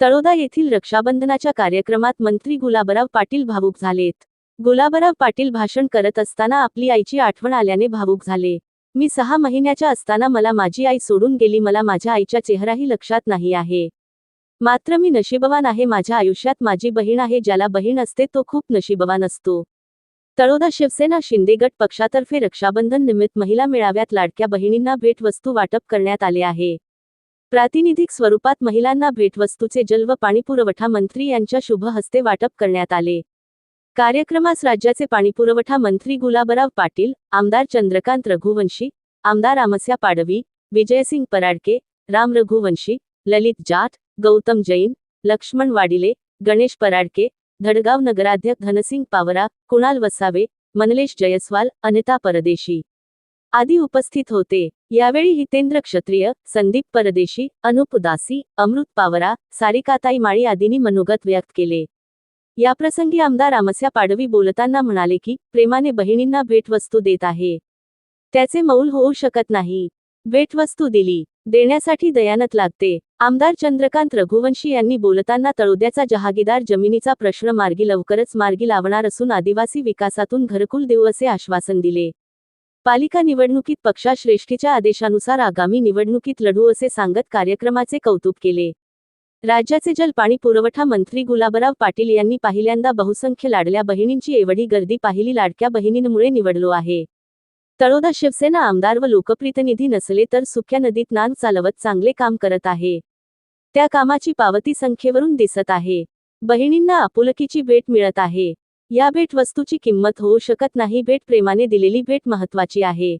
तळोदा येथील रक्षाबंधनाच्या कार्यक्रमात मंत्री गुलाबराव पाटील भावूक झालेत. गुलाबराव पाटील भाषण करत असताना आपली आईची आठवण आल्याने भावूक झाले. मी सहा महिन्याच्या असताना मला माझी आई सोडून गेली मला माझ्या आईचा चेहराही लक्षात नाही आहे. मात्र मी नशीबवान आहे माझ्या आयुष्यात माझी बहीण आहे ज्याला बहीण असते तो खूप नशीबवान असतो. तळोदा शिवसेना शिंदे गट पक्षातर्फे रक्षाबंधन निमित्त महिला मेळाव्यात लाडक्या बहिणींना भेटवस्तू वाटप करण्यात आले आहे. प्रातिनिधिक स्वरूपात महिलांना भेटवस्तूचे जल व पाणीपुरवठा मंत्री यांच्या शुभ हस्ते वाटप करण्यात आले. कार्यक्रमास राज्याचे पाणीपुरवठा मंत्री गुलाबराव पाटील आमदार चंद्रकांत रघुवंशी आमदार आमस्या पाडवी विजयसिंग पराडके राम रघुवंशी ललित जाट गौतम जैन लक्ष्मण वाडिले गणेश पराडके धडगाव नगराध्यक्ष धनसिंग पावरा कुणाल वसावे मनलेश जयस्वाल अनिता परदेशी. आदी उपस्थित होते. यावेळी हितेंद्र क्षत्रिय संदीप परदेशी अनुप उदासी अमृत पावरा सारिकाताई माळी आदींनी मनोगत व्यक्त केले. याप्रसंगी आमदार आमस्या पाडवी बोलताना म्हणाले की प्रेमाने बहिणींना भेटवस्तू देत आहे. त्याचे मौल होऊ शकत नाही. भेटवस्तू दिली. देण्यासाठी दयानत लागते. आमदार चंद्रकांत रघुवंशी यांनी बोलताना तळोद्याचा जहागीदार जमिनीचा प्रश्न मार्गी लवकरच मार्गी लावणार असून आदिवासी विकासातून घरकुल देऊ असे आश्वासन दिले. पालिका निवडणुकीत पक्षाश्रेष्ठीच्या आदेशानुसार आगामी निवडणुकीत लढू असे सांगत कार्यक्रमाचे कौतुक केले. राज्याचे जल पाणी पुरवठा मंत्री गुलाबराव पाटील यांनी पहिल्यांदा बहुसंख्य लाडल्या बहिणींची एवढी गर्दी पाहिली लाडक्या बहिणींमुळे निवडलो आहे. तळोदा शिवसेना आमदार व लोकप्रतिनिधी नसले तर सुक्या नदीत नान चालवत चांगले काम करत आहे. त्या कामाची पावती संख्येवरून दिसत आहे. बहिणींना आपुलकीची भेट मिळत आहे. या भेटवस्तूची किंमत होऊ शकत नाही भेट प्रेमाने दिलेली भेट महत्वाची आहे.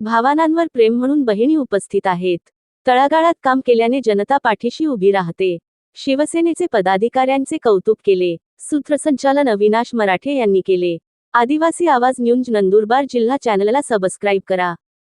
भावनांवर प्रेम म्हणून बहिणी उपस्थित आहेत. तळागाळात काम केल्याने जनता पाठीशी उभी राहते. शिवसेनेचे पदाधिकाऱ्यांचे कौतुक केले. सूत्रसंचालन अविनाश मराठे यांनी केले. आदिवासी आवाज न्यूज नंदुरबार जिल्हा चॅनलला सबस्क्राईब करा.